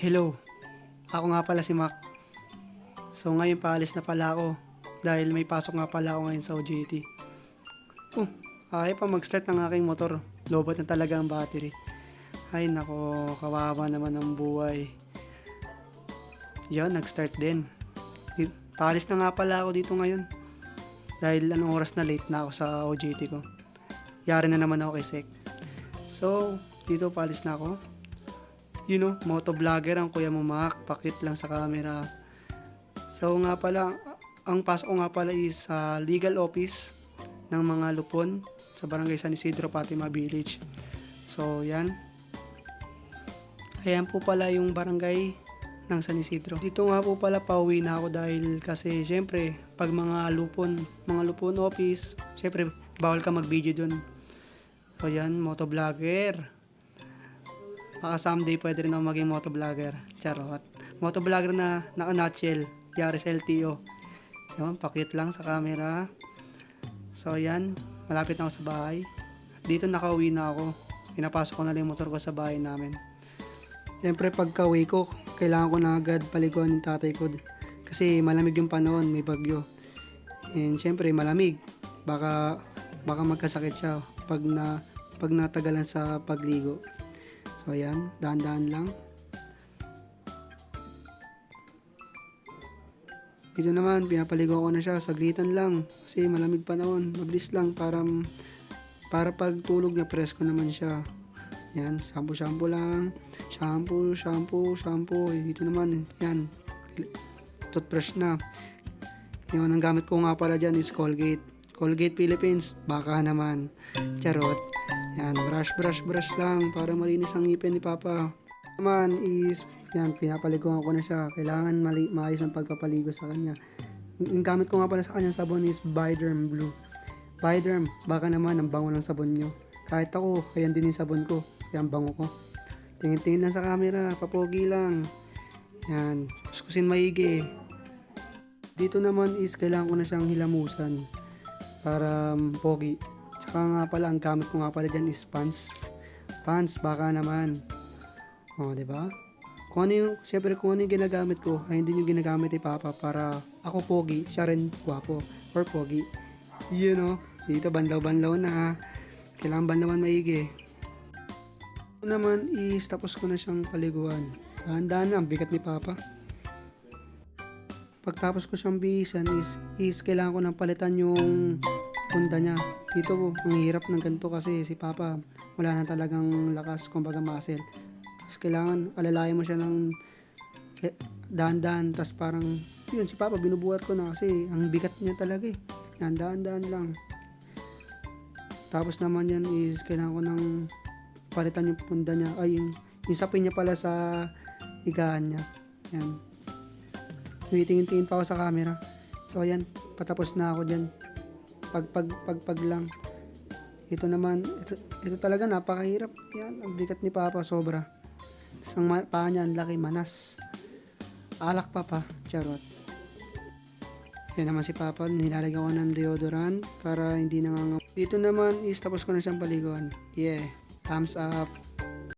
Hello, ako nga pala si Mac. So ngayon paalis na pala ako dahil may pasok nga pala ako ngayon sa OJT. Oh, ayaw pa mag-start ng aking motor. Lobot na talaga ang battery. Ay nako, kawawa naman ang buhay. Yan, nag-start din. Di- Paalis na nga pala ako dito ngayon. Dahil anong oras na late na ako sa OJT ko. Yari na naman ako kay Sek. So, dito paalis na ako you know, motovlogger ang kuya mo Mac, pakit lang sa camera. So nga pala, ang pasok nga pala is sa legal office ng mga lupon sa barangay San Isidro, Fatima Village. So yan. Ayan po pala yung barangay ng San Isidro. Dito nga po pala pauwi na ako dahil kasi syempre pag mga lupon, mga lupon office, syempre bawal ka mag-video dun. So yan, motovlogger. Baka someday pwede rin ako maging motovlogger. Charot. Motovlogger na naka-nutshell. Yaris LTO. Yun, pakit lang sa camera. So, yan. Malapit na ako sa bahay. Dito nakauwi na ako. Pinapasok ko na lang yung motor ko sa bahay namin. Siyempre, pagka uwi ko, kailangan ko na agad paliguan yung tatay ko. Kasi malamig yung panahon, may bagyo. And siyempre, malamig. Baka, baka magkasakit siya pag na pag natagalan sa pagligo. So, ayan. Dahan-dahan lang. Dito naman, pinapaligo ko na siya. Saglitan lang. Kasi malamig panahon. Mabilis lang para para pag tulog niya, presko naman siya. Yan. Shampoo-shampoo lang. Shampoo, shampoo, shampoo. Eh, dito naman, yan. Toothbrush na. Yung ang gamit ko nga pala dyan is Colgate. Colgate Philippines. Baka naman. Charot. Yan, brush, brush, brush lang para malinis ang ngipin ni Papa. Naman is, yan, pinapaliguan ko na siya. Kailangan mali maayos ang pagpapaligo sa kanya. Yung gamit ko nga pala sa kanyang sabon is Biderm Blue. Biderm, baka naman ang bango ng sabon nyo. Kahit ako, ayan din yung sabon ko. Yan, bango ko. Tingin-tingin lang sa camera, papogi lang. Yan, kuskusin maigi. Dito naman is, kailangan ko na siyang hilamusan para um, pogi. Tsaka nga pala, ang gamit ko nga pala dyan is pants. Pants, baka naman. O, di ba? Kung ano yung, siyempre kung ano yung ginagamit ko, ay hindi yung ginagamit ni Papa para ako pogi, siya rin gwapo, or pogi. You know, dito banlaw-banlaw na, kailangan banlawan maigi. Ito naman is, tapos ko na siyang paliguan. Dahan-dahan na, ang bigat ni Papa. Pagtapos ko siyang bihisan is, is kailangan ko nang palitan yung punda niya. Dito po, ang hirap ng ganito kasi si Papa wala na talagang lakas, kumbaga muscle. Tapos kailangan alalayan mo siya ng dahan-dahan, tapos parang yun, si Papa binubuhat ko na kasi ang bigat niya talaga eh. Yan, dahan-dahan lang. Tapos naman yan is kailangan ko nang palitan yung punda niya, ay yung, yung sapin niya pala sa higaan niya. Yan. Tumitingin-tingin pa ako sa camera. So ayan, patapos na ako dyan pag pag pag pag lang. Ito naman ito, ito talaga napakahirap. Yan ang bigat ni Papa sobra. Isang paa niya ang laki manas. Alak pa pa charot. Yan naman si Papa nilalagyan ko ng deodorant para hindi nangangam dito naman is tapos ko na siyang paliguan. Yeah thumbs up